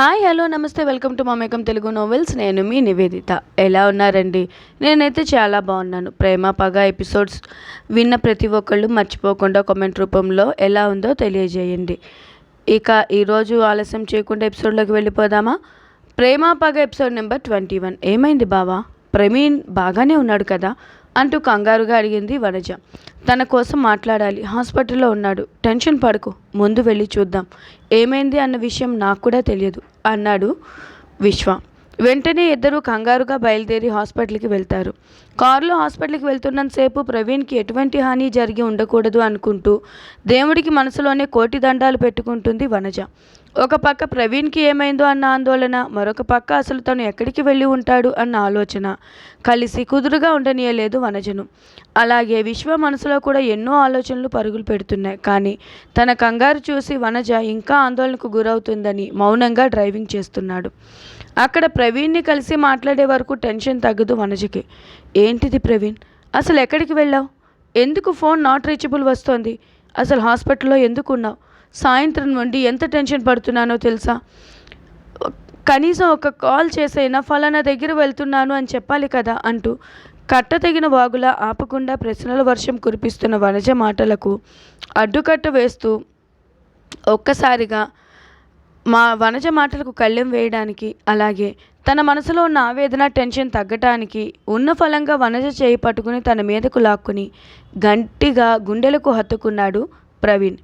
Hi hello నమస్తే welcome to Mamekam Telugu novels. నేను మీ నివేదిత. ఎలా ఉన్నారండి? నేనైతే చాలా బాగున్నాను. ప్రేమ పగ ఎపిసోడ్స్ విన్న ప్రతి ఒక్కళ్ళు మర్చిపోకుండా కామెంట్ రూపంలో ఎలా ఉందో తెలియజేయండి. ఇక ఈరోజు ఆలస్యం చేయకుండా ఎపిసోడ్లోకి వెళ్ళిపోదామా? ప్రేమ పగ ఎపిసోడ్ నెంబర్ ట్వంటీ వన్. ఏమైంది బావా? ప్రవీణ్ బాగానే ఉన్నాడు కదా? అంటూ కంగారుగా అడిగింది వనజ. తన కోసం మాట్లాడాలి. హాస్పిటల్లో ఉన్నాడు. టెన్షన్ పడకు. ముందు వెళ్ళి చూద్దాం. ఏమైంది అన్న విషయం నాకు కూడా తెలియదు అన్నాడు విశ్వ. వెంటనే ఇద్దరు కంగారుగా బయలుదేరి హాస్పిటల్కి వెళ్తారు. కారులో హాస్పిటల్కి వెళ్తున్నంతసేపు ప్రవీణ్కి ఎటువంటి హాని జరిగి ఉండకూడదు అనుకుంటూ దేవుడికి మనసులోనే కోటి దండాలు పెట్టుకుంటుంది వనజ. ఒక పక్క ప్రవీణ్కి ఏమైందో అన్న ఆందోళన మరొక పక్క అసలు తను ఎక్కడికి వెళ్ళి ఉంటాడు అన్న ఆలోచన. కలిసి కుదురుగా ఉండనీయలేదు వనజను. అలాగే విశ్వ మనసులో కూడా ఎన్నో ఆలోచనలు పరుగులు పెడుతున్నాయి. కానీ తన కంగారు చూసి వనజ ఇంకా ఆందోళనకు గురవుతుందని మౌనంగా డ్రైవింగ్ చేస్తున్నాడు. అక్కడ ప్రవీణ్ని కలిసి మాట్లాడే వరకు టెన్షన్ తగ్గదు వనజకి. ఏంటిది ప్రవీణ్? అసలు ఎక్కడికి వెళ్ళావు? ఎందుకు ఫోన్ నాట్ రీచబుల్ వస్తోంది? అసలు హాస్పిటల్లో ఎందుకు ఉన్నావు సాయంత్రం నుండి ఎంత టెన్షన్ పడుతున్నానో తెలుసా? కనీసం ఒక కాల్ చేసైనా ఫలానా దగ్గర వెళ్తున్నాను అని చెప్పాలి కదా అంటూ కట్టతగిన వాగులా ఆపకుండా ప్రశ్నల వర్షం కురిపిస్తున్న వనజ మాటలకు అడ్డుకట్ట వేస్తూ ఒక్కసారిగా మా వనజ మాటలకు కళ్ళెం వేయడానికి అలాగే తన మనసులో ఉన్న ఆవేదన టెన్షన్ తగ్గటానికి ఉన్న ఫలంగా వనజ చేయి పట్టుకుని తన మీదకు లాక్కుని గంటిగా గుండెలకు హత్తుకున్నాడు ప్రవీణ్.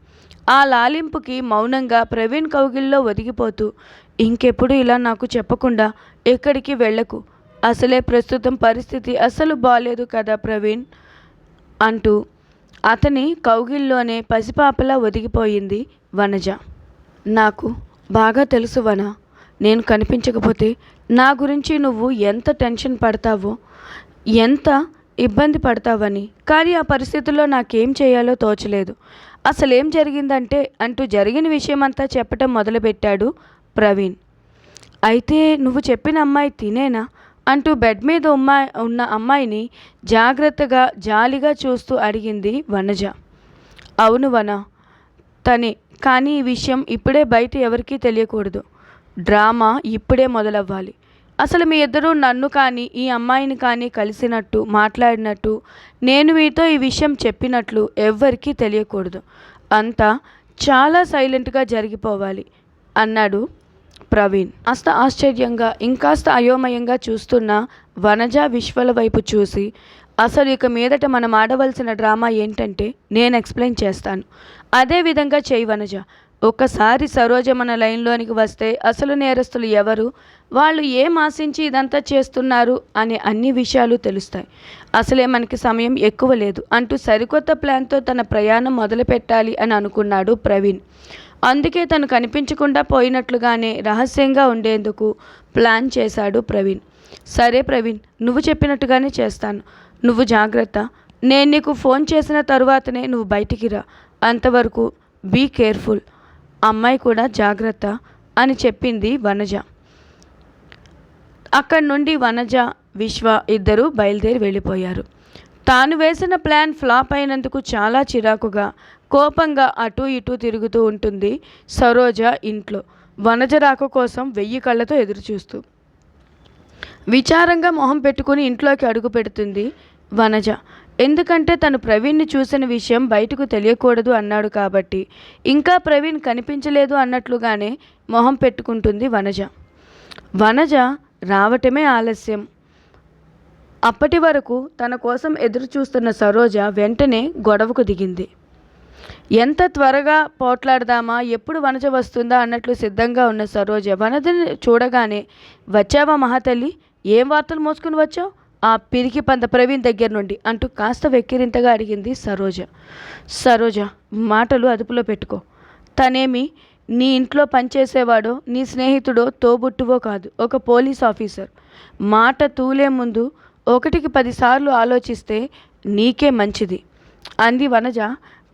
ఆ లాలింపుకి మౌనంగా ప్రవీణ్ కౌగిల్లో ఒదిగిపోతూ ఇంకెప్పుడు ఇలా నాకు చెప్పకుండా ఎక్కడికి వెళ్ళకు? అసలే ప్రస్తుతం పరిస్థితి అసలు బాలేదు కదా ప్రవీణ్ అంటూ అతని కౌగిల్లోనే పసిపాపలా ఒదిగిపోయింది వనజ. నాకు బాగా తెలుసు వన నేను కనిపించకపోతే నా గురించి నువ్వు ఎంత టెన్షన్ పడతావో ఎంత ఇబ్బంది పడతావని. కానీ ఆ పరిస్థితుల్లో నాకేం చేయాలో తోచలేదు. అసలేం జరిగిందంటే అంటూ జరిగిన విషయమంతా చెప్పటం మొదలుపెట్టాడు ప్రవీణ్. అయితే నువ్వు చెప్పిన అమ్మాయి తినేనా? అంటూ బెడ్ మీద ఉమ్మాయి ఉన్న అమ్మాయిని జాగ్రత్తగా జాలిగా చూస్తూ అడిగింది వనజ. అవును వన తనే కానీ ఈ విషయం ఇప్పుడే బయట ఎవరికీ తెలియకూడదు. డ్రామా ఇప్పుడే మొదలవ్వాలి. అసలు మీ ఇద్దరూ నన్ను కానీ ఈ అమ్మాయిని కానీ కలిసినట్టు మాట్లాడినట్టు నేను మీతో ఈ విషయం చెప్పినట్లు ఎవ్వరికీ తెలియకూడదు. అంతా చాలా సైలెంట్గా జరిగిపోవాలి అన్నాడు ప్రవీణ్. కాస్త ఆశ్చర్యంగా ఇంకాస్త అయోమయంగా చూస్తున్న వనజ విశ్వల వైపు చూసి అసలు ఇక మీదట మనం ఆడవలసిన డ్రామా ఏంటంటే నేను ఎక్స్ప్లెయిన్ చేస్తాను. అదే విధంగా చేయి వనజ. ఒక్కసారి సరోజ మన లైన్లోనికి వస్తే అసలు నేరస్తులు ఎవరు? వాళ్ళు ఏం ఆశించి ఇదంతా చేస్తున్నారు? అనే అన్ని విషయాలు తెలుస్తాయి. అసలే మనకి సమయం ఎక్కువ లేదు. అంటూ సరికొత్త ప్లాన్తో తన ప్రయాణం మొదలుపెట్టాలి అని అనుకున్నాడు ప్రవీణ్. అందుకే తను కనిపించకుండా పోయినట్లుగానే రహస్యంగా ఉండేందుకు ప్లాన్ చేశాడు ప్రవీణ్. సరే ప్రవీణ్ నువ్వు చెప్పినట్టుగానే చేస్తాను. నువ్వు జాగ్రత్త. నేను నీకు ఫోన్ చేసిన తరువాతనే నువ్వు బయటికి రా. అంతవరకు బీ కేర్ఫుల్ అమ్మాయి కూడా జాగ్రత్త అని చెప్పింది వనజ. అక్కడి నుండి వనజ విశ్వ ఇద్దరు బయలుదేరి వెళ్ళిపోయారు. తాను వేసిన ప్లాన్ ఫ్లాప్ అయినందుకు చాలా చిరాకుగా కోపంగా అటు ఇటు తిరుగుతూ ఉంటుంది సరోజ ఇంట్లో వనజ రాక కోసం వెయ్యి కళ్ళతో ఎదురుచూస్తూ. విచారంగా మొహం పెట్టుకుని ఇంట్లోకి అడుగు పెడుతుంది వనజ. ఎందుకంటే తను ప్రవీణ్ని చూసిన విషయం బయటకు తెలియకూడదు అన్నాడు కాబట్టి. ఇంకా ప్రవీణ్ కనిపించలేదు అన్నట్లుగానే మొహం పెట్టుకుంటుంది వనజ. వనజ రావటమే ఆలస్యం. అప్పటి వరకు తన కోసం ఎదురు చూస్తున్న సరోజ వెంటనే గొడవకు దిగింది. ఎంత త్వరగా పోట్లాడదామా ఎప్పుడు వనజ వస్తుందా అన్నట్లు సిద్ధంగా ఉన్న సరోజ వనజని చూడగానే వచ్చావా మహాతల్లి? ఏం వార్తలు మోసుకుని వచ్చావు? ఆ పిరికి పంద ప్రవీణ్ దగ్గర నుండి అంటూ కాస్త వెక్కిరింతగా అడిగింది సరోజ. సరోజ మాటలు అదుపులో పెట్టుకో. తనేమి నీ ఇంట్లో పనిచేసేవాడో నీ స్నేహితుడో తోబుట్టువో కాదు ఒక పోలీస్ ఆఫీసర్. మాట తూలే ముందు ఒకటికి పదిసార్లు ఆలోచిస్తే నీకే మంచిది. అంది వనజ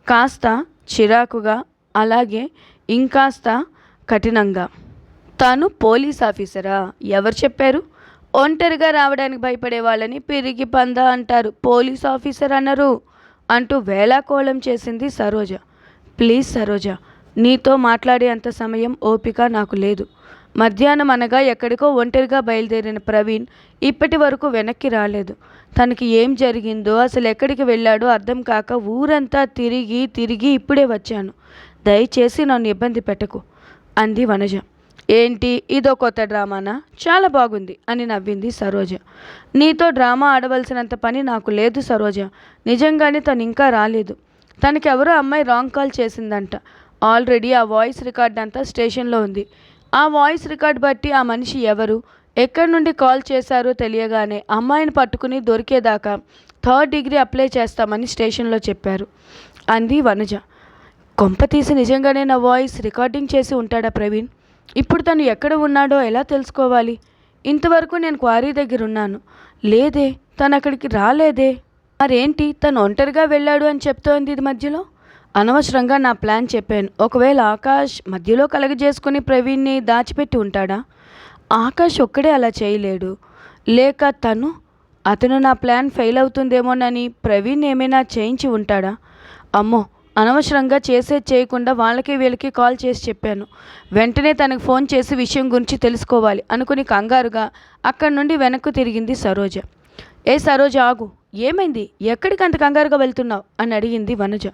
కాస్త చిరాకుగా అలాగే ఇంకాస్త కఠినంగా. తాను పోలీస్ ఆఫీసరా? ఎవరు చెప్పారు? ఒంటరిగా రావడానికి భయపడే వాళ్ళని పిరిగి పంద అంటారు. పోలీస్ ఆఫీసర్ అన్నారు అంటూ వేళాకోళం చేసింది సరోజ. ప్లీజ్ సరోజ నీతో మాట్లాడే అంత సమయం ఓపిక నాకు లేదు. మధ్యాహ్నం అనగా ఎక్కడికో ఒంటరిగా బయలుదేరిన ప్రవీణ్ ఇప్పటి వరకు వెనక్కి రాలేదు. తనకి ఏం జరిగిందో అసలు ఎక్కడికి వెళ్ళాడో అర్థం కాక ఊరంతా తిరిగి తిరిగి ఇప్పుడే వచ్చాను. దయచేసి నన్ను ఇబ్బంది పెట్టకు అంది వనజ. ఏంటి? ఇదో కొత్త డ్రామానా? చాలా బాగుంది అని నవ్వింది సరోజ. నీతో డ్రామా ఆడవలసినంత పని నాకు లేదు సరోజ. నిజంగానే తను ఇంకా రాలేదు. తనకెవరో అమ్మాయి రాంగ్ కాల్ చేసిందంట. ఆల్రెడీ ఆ వాయిస్ రికార్డ్ అంతా స్టేషన్లో ఉంది. ఆ వాయిస్ రికార్డ్ బట్టి ఆ మనిషి ఎవరు? ఎక్కడి నుండి కాల్ చేశారో తెలియగానే అమ్మాయిని పట్టుకుని దొరికేదాకా థర్డ్ డిగ్రీ అప్లై చేస్తామని స్టేషన్లో చెప్పారు. అంది వనజ. కొంప తీసి నిజంగానే నా వాయిస్ రికార్డింగ్ చేసి ఉంటాడా ప్రవీణ్? ఇప్పుడు తను ఎక్కడ ఉన్నాడో ఎలా తెలుసుకోవాలి? ఇంతవరకు నేను క్వారీ దగ్గర ఉన్నాను. లేదే తను అక్కడికి రాలేదే. మరేంటి తను ఒంటరిగా వెళ్ళాడు అని చెప్తోంది ఇది మధ్యలో? అనవసరంగా నా ప్లాన్ చెప్పాను. ఒకవేళ ఆకాష్ మధ్యలో కలగజేసుకుని ప్రవీణ్ని దాచిపెట్టి ఉంటాడా? ఆకాష్ ఒక్కడే అలా చేయలేడు. లేక తను అతను నా ప్లాన్ ఫెయిల్ అవుతుందేమోనని ప్రవీణ్ ఏమైనా చేయించి ఉంటాడా? అమ్మో అనవసరంగా చేసేది చేయకుండా వాళ్ళకి వీళ్ళకి కాల్ చేసి చెప్పాను. వెంటనే తనకు ఫోన్ చేసి విషయం గురించి తెలుసుకోవాలి అనుకుని కంగారుగా అక్కడి నుండి వెనక్కు తిరిగింది సరోజ. ఏ సరోజ ఆగు. ఏమైంది? ఎక్కడికి అంత కంగారుగా వెళ్తున్నావు? అని అడిగింది వనజ.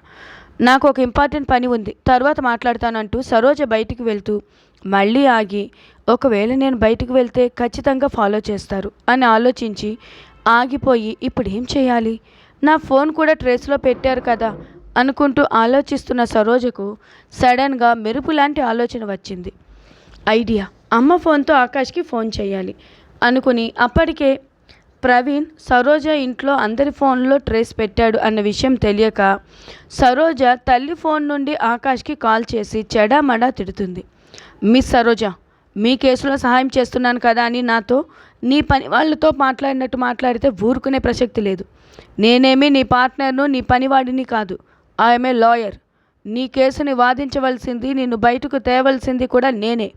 నాకు ఒక ఇంపార్టెంట్ పని ఉంది. తర్వాత మాట్లాడతానంటూ సరోజ బయటికి వెళ్తూ మళ్ళీ ఆగి ఒకవేళ నేను బయటికి వెళ్తే ఖచ్చితంగా ఫాలో చేస్తారు అని ఆలోచించి ఆగిపోయి ఇప్పుడు ఏం చేయాలి? నా ఫోన్ కూడా ట్రేస్లో పెట్టారు కదా. అనుకుంటూ ఆలోచిస్తున్న సరోజకు సడన్గా మెరుపు లాంటి ఆలోచన వచ్చింది. ఐడియా అమ్మ ఫోన్తో ఆకాష్కి ఫోన్ చేయాలి అనుకుని అప్పటికే ప్రవీణ్ సరోజ ఇంట్లో అందరి ఫోన్లో ట్రేస్ పెట్టాడు అన్న విషయం తెలియక సరోజ తల్లి ఫోన్ నుండి ఆకాష్కి కాల్ చేసి చెడామడా తిడుతుంది. మిస్ సరోజ మీ కేసులో సహాయం చేస్తున్నాను కదా అని నాతో నీ పని వాళ్ళతో మాట్లాడినట్టు మాట్లాడితే ఊరుకునే ప్రసక్తి లేదు. నేనేమి నీ పార్ట్నర్ను నీ పనివాడిని కాదు. ఐఎమ్ ఏ లాయర్ నీ కేసుని వాదించవలసింది నిన్ను బయటకు తేవలసింది కూడా నేనే.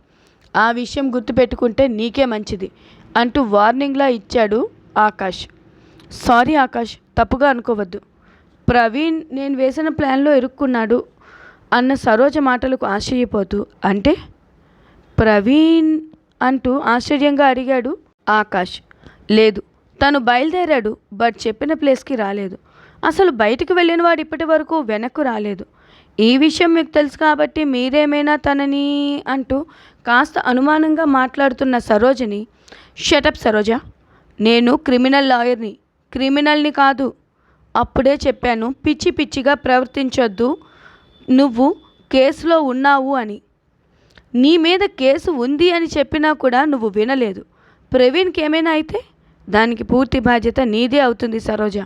ఆ విషయం గుర్తుపెట్టుకుంటే నీకే మంచిది. అంటూ వార్నింగ్లా ఇచ్చాడు ఆకాష్. సారీ ఆకాష్ తప్పుగా అనుకోవద్దు. ప్రవీణ్ నేను వేసిన ప్లాన్లో ఇరుక్కున్నాడు అన్న సరోజ మాటలకు ఆశ్చర్యపోతూ అంటే? ప్రవీణ్ అంటూ ఆశ్చర్యంగా అడిగాడు ఆకాష్. లేదు తను బయలుదేరాడు బట్ చెప్పిన ప్లేస్కి రాలేదు. అసలు బయటికి వెళ్ళిన వాడు ఇప్పటి వరకు వెనక్కు రాలేదు. ఈ విషయం మీకు తెలుసు కాబట్టి మీరేమైనా తనని అంటూ కాస్త అనుమానంగా మాట్లాడుతున్న సరోజని షటప్ సరోజ. నేను క్రిమినల్ లాయర్ని. క్రిమినల్ని కాదు. అప్పుడే చెప్పాను పిచ్చి పిచ్చిగా ప్రవర్తించొద్దు. నువ్వు కేసులో ఉన్నావు అని. నీ మీద కేసు ఉంది అని చెప్పినా కూడా నువ్వు వినలేదు. ప్రవీణ్కి ఏమైనా అయితే దానికి పూర్తి బాధ్యత నీదే అవుతుంది సరోజ.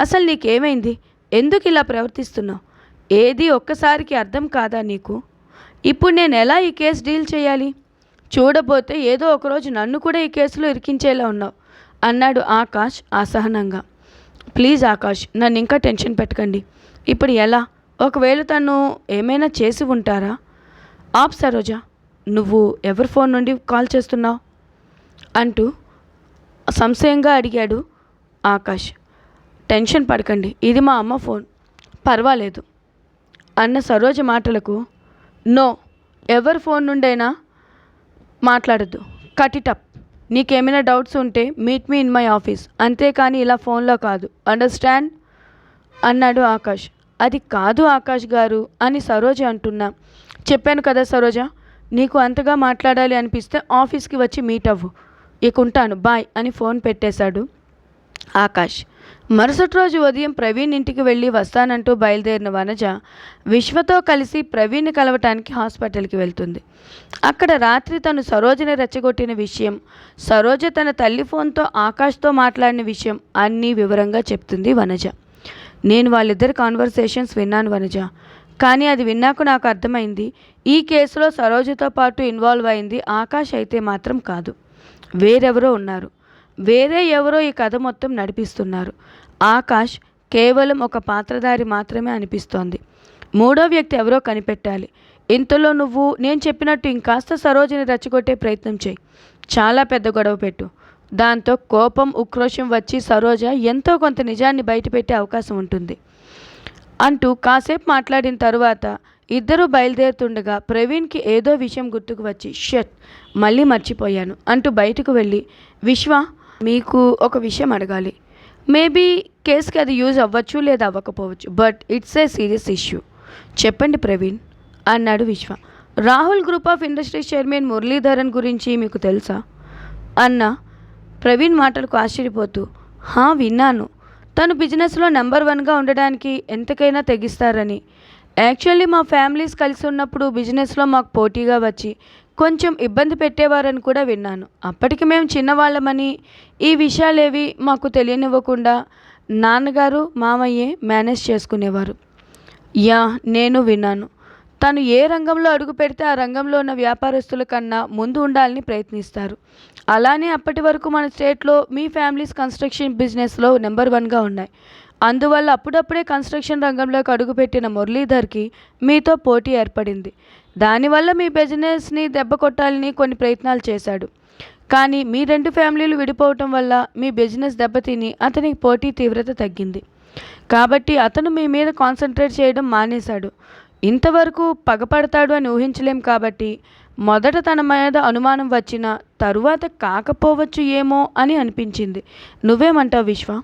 అసలు నీకేమైంది? ఎందుకు ఇలా ప్రవర్తిస్తున్నావు? ఏది ఒక్కసారికి అర్థం కాదా నీకు? ఇప్పుడు నేను ఎలా ఈ కేసు డీల్ చేయాలి? చూడబోతే ఏదో ఒకరోజు నన్ను కూడా ఈ కేసులో ఇరికించేలా ఉన్నావు అన్నాడు ఆకాష్ అసహనంగా. ప్లీజ్ ఆకాష్ నన్ను ఇంకా టెన్షన్ పెట్టకండి. ఇప్పుడు ఎలా? ఒకవేళ తను ఏమైనా చేసి ఉంటారా? ఆప్ సరోజా నువ్వు ఎవరి ఫోన్ నుండి కాల్ చేస్తున్నావు? అంటూ సంశయంగా అడిగాడు ఆకాష్. టెన్షన్ పడకండి. ఇది మా అమ్మ ఫోన్. పర్వాలేదు. అన్న సరోజ మాటలకు నో ఎవరి ఫోన్ నుండైనా మాట్లాడద్దు. Cut it up. నీకేమైనా డౌట్స్ ఉంటే meet me in my office. అంతేకాని ఇలా ఫోన్లో కాదు. అండర్స్టాండ్? అన్నాడు ఆకాష్. అది కాదు ఆకాష్ గారు అని సరోజ అంటున్నా. చెప్పాను కదా సరోజ నీకు అంతగా మాట్లాడాలి అనిపిస్తే ఆఫీస్కి వచ్చి మీట్ అవ్వు. ఇక ఉంటాను. బాయ్ అని ఫోన్ పెట్టేశాడు ఆకాష్. మరుసటి రోజు ఉదయం ప్రవీణ్ ఇంటికి వెళ్ళి వస్తానంటూ బయలుదేరిన వనజ విశ్వతో కలిసి ప్రవీణ్ని కలవటానికి హాస్పిటల్కి వెళ్తుంది. అక్కడ రాత్రి తను సరోజని రెచ్చగొట్టిన విషయం సరోజ తన తల్లి ఫోన్తో ఆకాష్తో మాట్లాడిన విషయం అన్నీ వివరంగా చెప్తుంది వనజ. నేను వాళ్ళిద్దరి కాన్వర్సేషన్స్ విన్నాను వనజ కానీ అది విన్నాక నాకు అర్థమైంది ఈ కేసులో సరోజతో పాటు ఇన్వాల్వ్ అయింది ఆకాష్ అయితే మాత్రం కాదు. వేరెవరో ఉన్నారు. వేరే ఎవరో ఈ కథ మొత్తం నడిపిస్తున్నారు. ఆకాష్ కేవలం ఒక పాత్రధారి మాత్రమే అనిపిస్తోంది. మూడో వ్యక్తి ఎవరో కనిపెట్టాలి. ఇంతలో నువ్వు నేను చెప్పినట్టు ఇంకాస్త సరోజిని రెచ్చగొట్టే ప్రయత్నం చేయి. చాలా పెద్ద గొడవ పెట్టు. దాంతో కోపం ఉక్రోషం వచ్చి సరోజ ఎంతో కొంత నిజాన్ని బయటపెట్టే అవకాశం ఉంటుంది. అంటూ కాసేపు మాట్లాడిన తరువాత ఇద్దరూ బయలుదేరుతుండగా ప్రవీణ్కి ఏదో విషయం గుర్తుకు వచ్చి షట్ మళ్ళీ మర్చిపోయాను అంటూ బయటకు వెళ్ళి విశ్వ మీకు ఒక విషయం అడగాలి. మేబీ కేసుకి అది యూజ్ అవ్వచ్చు లేదా అవ్వకపోవచ్చు but it's a serious issue. చెప్పండి ప్రవీణ్ అన్నాడు Vishwa. Rahul group of industries chairman Muralidharan గురించి మీకు తెలుసా? అన్న ప్రవీణ్ మాటలకు ఆశ్చర్యపోతూ హా విన్నాను. తను బిజినెస్లో నెంబర్ వన్గా ఉండడానికి ఎంతకైనా తెగిస్తారని. యాక్చువల్లీ మా ఫ్యామిలీస్ కలిసి ఉన్నప్పుడు బిజినెస్లో మాకు పోటీగా వచ్చి కొంచెం ఇబ్బంది పెట్టేవారని కూడా విన్నాను. అప్పటికి మేము చిన్నవాళ్ళమని ఈ విషయాలేవి మాకు తెలియనివ్వకుండా నాన్నగారు మామయ్యే మేనేజ్ చేసుకునేవారు. యా నేను విన్నాను. తను ఏ రంగంలో అడుగు పెడితే ఆ రంగంలో ఉన్న వ్యాపారస్తుల కన్నా ముందు ఉండాలని ప్రయత్నిస్తారు. అలానే అప్పటి వరకు మన స్టేట్లో మీ ఫ్యామిలీస్ కన్స్ట్రక్షన్ బిజినెస్లో నెంబర్ వన్గా ఉన్నాయి. అందువల్ల అప్పుడప్పుడే కన్స్ట్రక్షన్ రంగంలోకి అడుగుపెట్టిన మురళీధర్కి మీతో పోటీ ఏర్పడింది. దానివల్ల మీ బిజినెస్ని దెబ్బ కొట్టాలని కొన్ని ప్రయత్నాలు చేశాడు. కానీ మీ రెండు ఫ్యామిలీలు విడిపోవటం వల్ల మీ బిజినెస్ దెబ్బతిని అతనికి పోటీ తీవ్రత తగ్గింది. కాబట్టి అతను మీ మీద కాన్సన్ట్రేట్ చేయడం మానేశాడు. ఇంతవరకు పగపడతాడు అని ఊహించలేం కాబట్టి మొదట తన మీద అనుమానం వచ్చిన తరువాత కాకపోవచ్చు ఏమో అని అనిపించింది. నువ్వేమంటావు విశ్వ?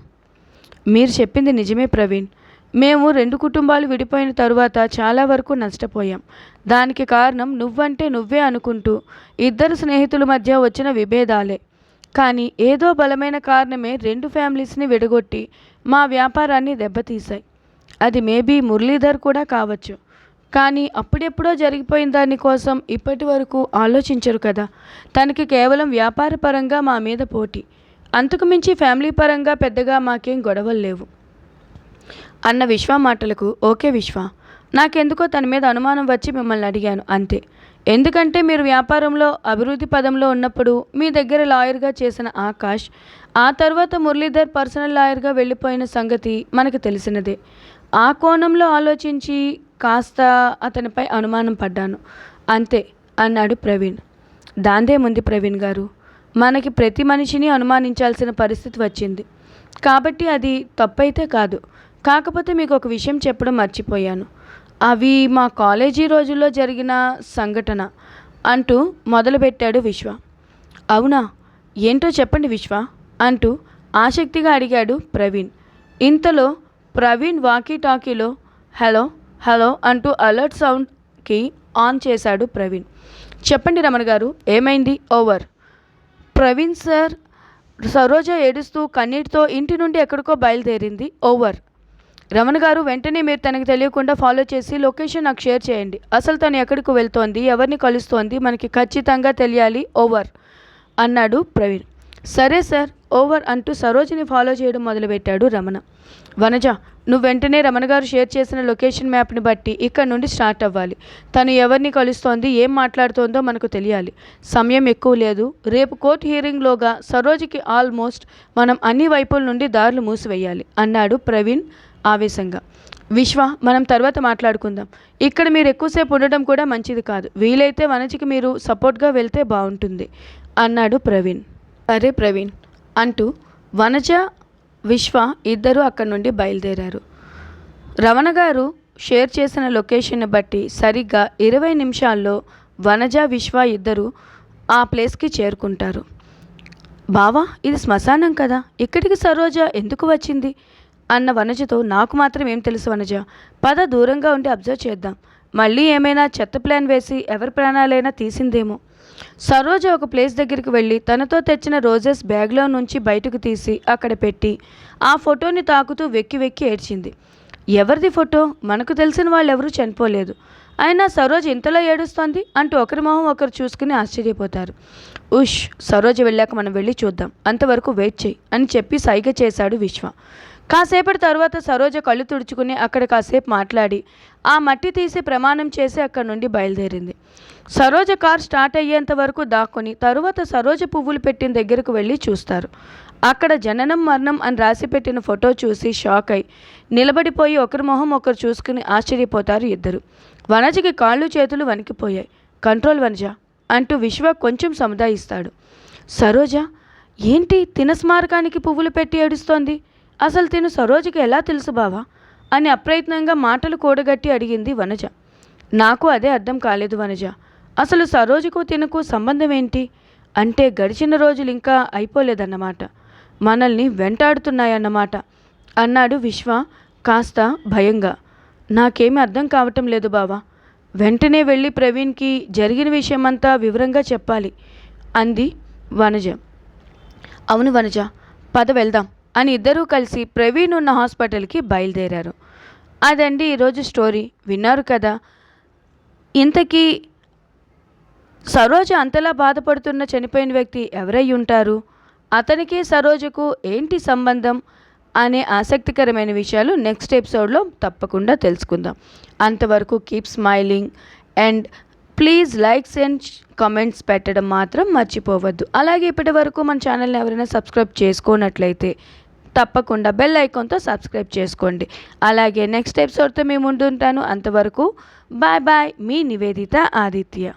మీరు చెప్పింది నిజమే ప్రవీణ్. మేము రెండు కుటుంబాలు విడిపోయిన తరువాత చాలా వరకు నష్టపోయాం. దానికి కారణం నువ్వంటే నువ్వే అనుకుంటూ ఇద్దరు స్నేహితుల మధ్య వచ్చిన విభేదాలే. కానీ ఏదో బలమైన కారణమే రెండు ఫ్యామిలీస్ని విడగొట్టి మా వ్యాపారాన్ని దెబ్బతీశాయి. అది మేబీ మురళీధర్ కూడా కావచ్చు. కానీ అప్పుడెప్పుడో జరిగిపోయిన దానికోసం ఇప్పటి వరకు ఆలోచించరు కదా. తనకి కేవలం వ్యాపార పరంగా మా మీద పోటీ. అంతకు మించి ఫ్యామిలీ పరంగా పెద్దగా మాకేం గొడవలు లేవు. అన్న విశ్వ మాటలకు ఓకే విశ్వ. నాకెందుకో తన మీద అనుమానం వచ్చి మిమ్మల్ని అడిగాను అంతే. ఎందుకంటే మీరు వ్యాపారంలో అభివృద్ధి పదంలో ఉన్నప్పుడు మీ దగ్గర లాయర్గా చేసిన ఆకాష్ ఆ తర్వాత మురళీధర్ పర్సనల్ లాయర్గా వెళ్ళిపోయిన సంగతి మనకు తెలిసినదే. ఆ కోణంలో ఆలోచించి కాస్త అతనిపై అనుమానం పడ్డాను. అంతే అన్నాడు ప్రవీణ్. దాందేముంది ప్రవీణ్ గారు మనకి ప్రతి మనిషిని అనుమానించాల్సిన పరిస్థితి వచ్చింది. కాబట్టి అది తప్పైతే కాదు. కాకపోతే మీకు ఒక విషయం చెప్పడం మర్చిపోయాను. అవి మా కాలేజీ రోజుల్లో జరిగిన సంఘటన అంటూ మొదలుపెట్టాడు విశ్వ. అవునా? ఏంటో చెప్పండి విశ్వ అంటూ ఆసక్తిగా అడిగాడు ప్రవీణ్. ఇంతలో ప్రవీణ్ వాకీ టాకీలో హలో హలో అంటూ అలర్ట్ సౌండ్కి ఆన్ చేశాడు ప్రవీణ్. చెప్పండి రమణ గారు ఏమైంది? ఓవర్. ప్రవీణ్ సార్ సరోజ ఏడుస్తూ కన్నీటితో ఇంటి నుండి ఎక్కడికో బయలుదేరింది. ఓవర్. రమణ గారు వెంటనే మీరు తనకు తెలియకుండా ఫాలో చేసి లొకేషన్ నాకు షేర్ చేయండి. అసలు తను ఎక్కడికి వెళ్తోంది ఎవరిని కలుస్తోంది మనకి ఖచ్చితంగా తెలియాలి ఓవర్ అన్నాడు ప్రవీణ్. సరే సార్ ఓవర్ అంటూ సరోజిని ఫాలో చేయడం మొదలుపెట్టాడు రమణ. వనజ నువ్వు వెంటనే రమణ గారు షేర్ చేసిన లొకేషన్ మ్యాప్ని బట్టి ఇక్కడ నుండి స్టార్ట్ అవ్వాలి. తను ఎవరిని కలుస్తోంది ఏం మాట్లాడుతోందో మనకు తెలియాలి. సమయం ఎక్కువ లేదు. రేపు కోర్టు హీరింగ్లోగా సరోజికి ఆల్మోస్ట్ మనం అన్ని వైపుల నుండి దారులు మూసివేయాలి అన్నాడు ప్రవీణ్ ఆవేశంగా. విశ్వ మనం తర్వాత మాట్లాడుకుందాం. ఇక్కడ మీరు ఎక్కువసేపు ఉండటం కూడా మంచిది కాదు. వీలైతే వనజికి మీరు సపోర్ట్గా వెళ్తే బాగుంటుంది. అన్నాడు ప్రవీణ్. సరే ప్రవీణ్ అంటూ వనజ విశ్వ ఇద్దరు అక్కడి నుండి బయలుదేరారు. రమణ గారు షేర్ చేసిన లొకేషన్ని బట్టి సరిగ్గా ఇరవై నిమిషాల్లో వనజ విశ్వ ఇద్దరు ఆ ప్లేస్కి చేరుకుంటారు. బావా ఇది శ్మశానం కదా. ఇక్కడికి సరోజ ఎందుకు వచ్చింది? అన్న వనజతో నాకు మాత్రం ఏం తెలుసు వనజ? పద దూరంగా ఉండి అబ్జర్వ్ చేద్దాం. మళ్ళీ ఏమైనా చెత్త ప్లాన్ వేసి ఎవరి ప్రాణాలైనా తీసిందేమో. సరోజ ఒక ప్లేస్ దగ్గరికి వెళ్ళి తనతో తెచ్చిన రోజెస్ బ్యాగ్లో నుంచి బయటకు తీసి అక్కడ పెట్టి ఆ ఫోటోని తాకుతూ వెక్కి వెక్కి ఏడ్చింది. ఎవరిది ఫోటో? మనకు తెలిసిన వాళ్ళు ఎవరూ చనిపోలేదు. అయినా సరోజ్ ఇంతలో ఏడుస్తోంది అంటూ ఒకరి మొహం ఒకరు చూసుకుని ఆశ్చర్యపోతారు. ఉష్ సరోజ వెళ్ళాక మనం వెళ్ళి చూద్దాం. అంతవరకు వెయిట్ చేయి అని చెప్పి సైగ చేశాడు విశ్వ. కాసేపటి తర్వాత సరోజ కళ్ళు తుడుచుకుని అక్కడ కాసేపు మాట్లాడి ఆ మట్టి తీసి ప్రమాణం చేసి అక్కడి నుండి బయలుదేరింది. సరోజ కార్ స్టార్ట్ అయ్యేంత వరకు దాక్కుని తరువాత సరోజ పువ్వులు పెట్టిన దగ్గరకు వెళ్ళి చూస్తారు. అక్కడ జననం మరణం అని రాసి పెట్టిన ఫోటో చూసి షాక్ అయి నిలబడిపోయి ఒకరి మొహం ఒకరు చూసుకుని ఆశ్చర్యపోతారు ఇద్దరు. వనజకి కాళ్ళు చేతులు వణికిపోయాయి. కంట్రోల్ వనజ అంటూ విశ్వ కొంచెం సముదాయిస్తాడు. సరోజ ఏంటి తిన స్మారకానికి పువ్వులు పెట్టి ఏడుస్తోంది? అసలు తిను సరోజకి ఎలా తెలుసు బావా? అని అప్రయత్నంగా మాటలు కూడగట్టి అడిగింది వనజ. నాకు అదే అర్థం కాలేదు వనజ. అసలు సరోజకు తినకు సంబంధం ఏంటి? అంటే గడిచిన రోజులు ఇంకా అయిపోలేదన్నమాట. మనల్ని వెంటాడుతున్నాయన్నమాట అన్నాడు విశ్వ కాస్త భయంగా. నాకేమీ అర్థం కావటం లేదు బావా. వెంటనే వెళ్ళి ప్రవీణ్కి జరిగిన విషయమంతా వివరంగా చెప్పాలి అంది వనజ. అవును వనజ పద వెళ్దాం. అని ఇద్దరూ కలిసి ప్రవీణ్ ఉన్న హాస్పిటల్కి బయలుదేరారు. అదండి ఈరోజు స్టోరీ. విన్నారు కదా. ఇంతకీ సరోజ అంతలా బాధపడుతున్న చనిపోయిన వ్యక్తి ఎవరై ఉంటారు? అతనికి సరోజకు ఏంటి సంబంధం? అనే ఆసక్తికరమైన విషయాలు నెక్స్ట్ ఎపిసోడ్లో తప్పకుండా తెలుసుకుందాం. అంతవరకు keep smiling and please likes and comments పెట్టడం మాత్రం మర్చిపోవద్దు. అలాగే ఇప్పటి వరకు మన ఛానల్ని ఎవరైనా సబ్స్క్రైబ్ చేసుకోనట్లయితే తప్పకుండా బెల్ ఐకాన్తో సబ్స్క్రైబ్ చేసుకోండి. అలాగే నెక్స్ట్ ఎపిసోడ్తో మేము ఉంటుంటాను అంతవరకు బాయ్ బాయ్. మీ నివేదిత ఆదిత్య.